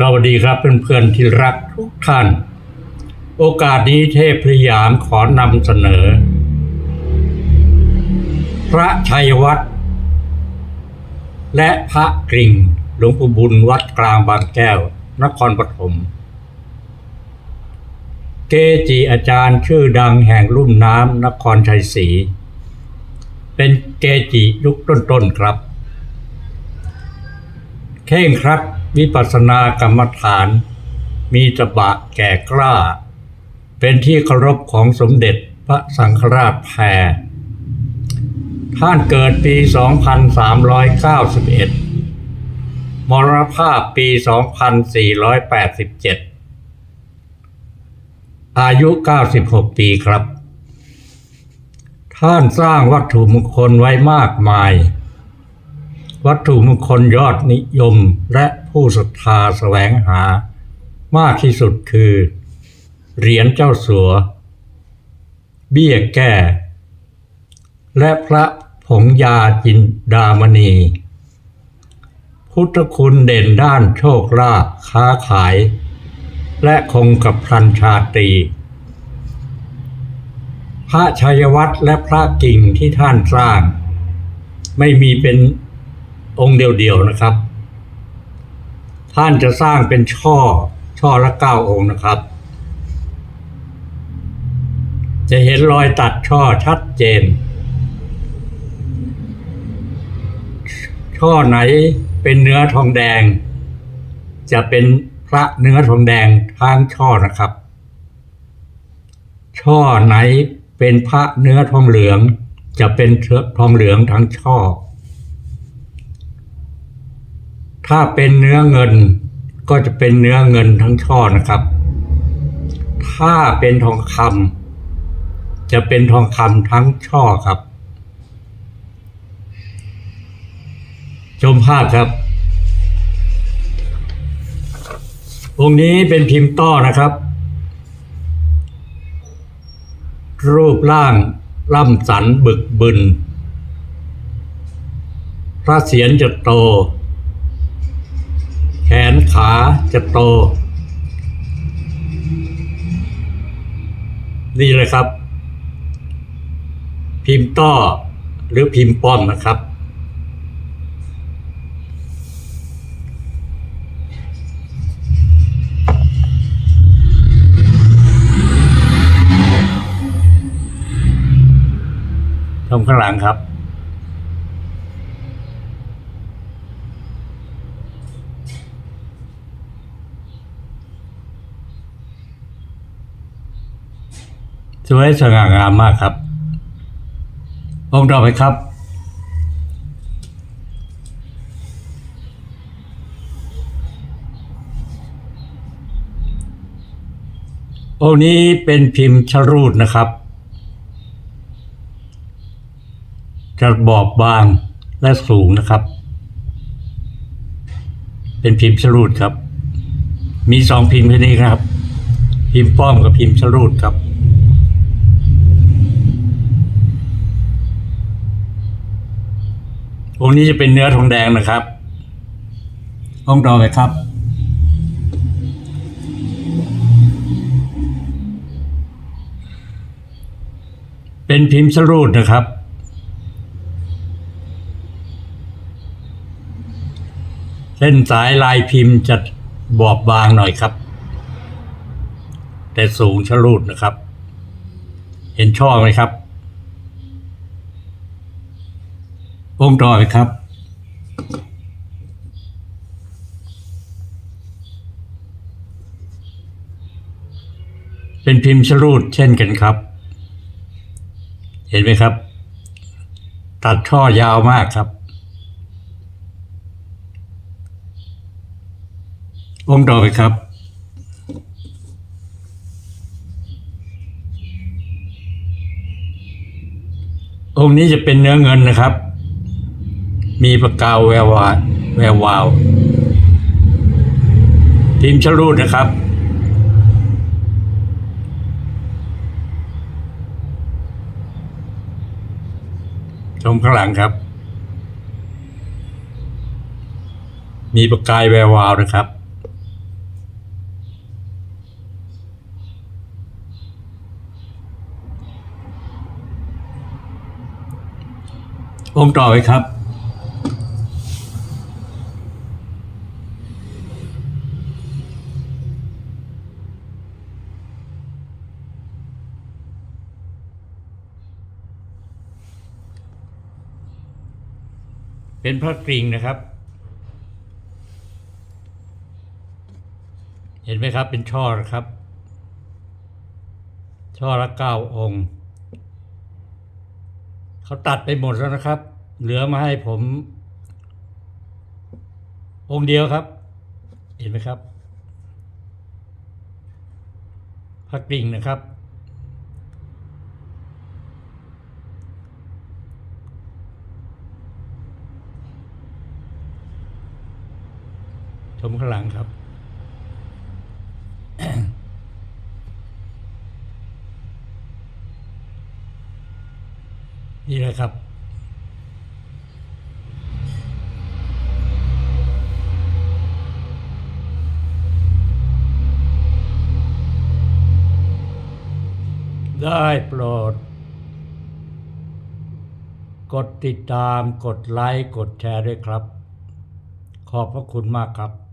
สวัสดีครับเพื่อนๆที่รักทุกท่าน โอกาสนี้เทพพยายามขอนำเสนอ พระชัยวัฒน์และพระกริ่งหลวงปู่บุญวัดกลางบางแก้ว นครปฐมเกจิอาจารย์ชื่อดังแห่งลุ่มน้ำนครชัยศรีเป็นเกจิยุคต้นๆครับ เข่งครัด วิปัสสนากรรมฐาน มีตบะแก่กล้า เป็นที่เคารพของสมเด็จพระสังฆราชแพรท่านเกิดปี 2391 มรณภาพปี 2487 อายุ 96 ปีครับ ท่านสร้างวัตถุมงคลไว้มากมาย วัตถุมงคลยอดนิยมและผู้ศรัทธาแสวงหา มากที่สุดคือ เหรียญเจ้าสัว เบี้ยแก้ และพระผงยาจินดามณี พุทธคุณเด่นด้านโชคลาภค้าขาย และคงกับพันชาตรีพระชัยวัตรและพระกิ่งที่ท่านสร้าง ไม่มีเป็น องค์เดียวๆนะครับ ท่านจะสร้างเป็นช่อช่อละเก้าองค์นะครับ จะเห็นรอยตัดช่อชัดเจน ช่อไหนเป็นเนื้อทองแดง จะเป็นพระเนื้อทองแดงทั้งช่อนะครับ ช่อไหนเป็นพระเนื้อทองเหลือง จะเป็นเชื้อทองเหลืองทั้งช่อ ถ้าเป็นเนื้อเงินก็จะเป็นเนื้อเงินทั้งช่อนะครับ ถ้าเป็นทองคำจะเป็นทองคำทั้งช่อครับ ชมภาพครับองค์นี้เป็นพิมพ์ต้อนะครับ รูปร่างล่ำสันบึกบึน พระเศียรจะโต แขนขาจะโต นี่เลยครับ พิมพ์ต้อหรือพิมพ์ป้อมนะครับชมข้างหลังครับ สวยสง่างามมากครับ องค์ต่อไปครับ องค์นี้เป็นพิมพ์ชรูดนะครับจะบอบบางและสูงนะครับ เป็นพิมพ์ชรูดครับ มีสองพิมพ์แค่นี้ครับ พิมพ์ป้อมกับพิมพ์ชรูดครับ องค์นี้จะเป็นเนื้อทองแดงนะครับ องค์ต่อไปครับ เป็นพิมพ์ชรูดนะครับ เส้นสายลายพิมพ์จะบอบบางหน่อยครับ แต่สูงชะลูดนะครับ เห็นช่อไหมครับ อ งค์ต่อไปครับ เป็นพิมพ์ชะลูดเช่นกันครับ เห็นไหมครับ ตัดช่อยาวมากครับ องค์ต่อไปครับองค์นี้จะเป็นเนื้อเงินนะครับ มีประกาวแวววาแวววาว ทีมชลูดนะครับ ชมข้างหลังครับ มีประกายแวววาวนะครับองต่อไปครับ เป็นพระกริ่งนะครับ เห็นไหมครับเป็นช่อครับ ช่อละเก้าองค์เขาตัดไปหมดแล้วนะครับ เหลือมาให้ผม องค์เดียวครับ เห็นไหมครับพระกริ่งนะครับ ชมข้างหลังครับ นี่แหละครับ ได้โปรด กดติดตาม กดไลค์ กดแชร์ด้วยครับ ขอบพระคุณมากครับ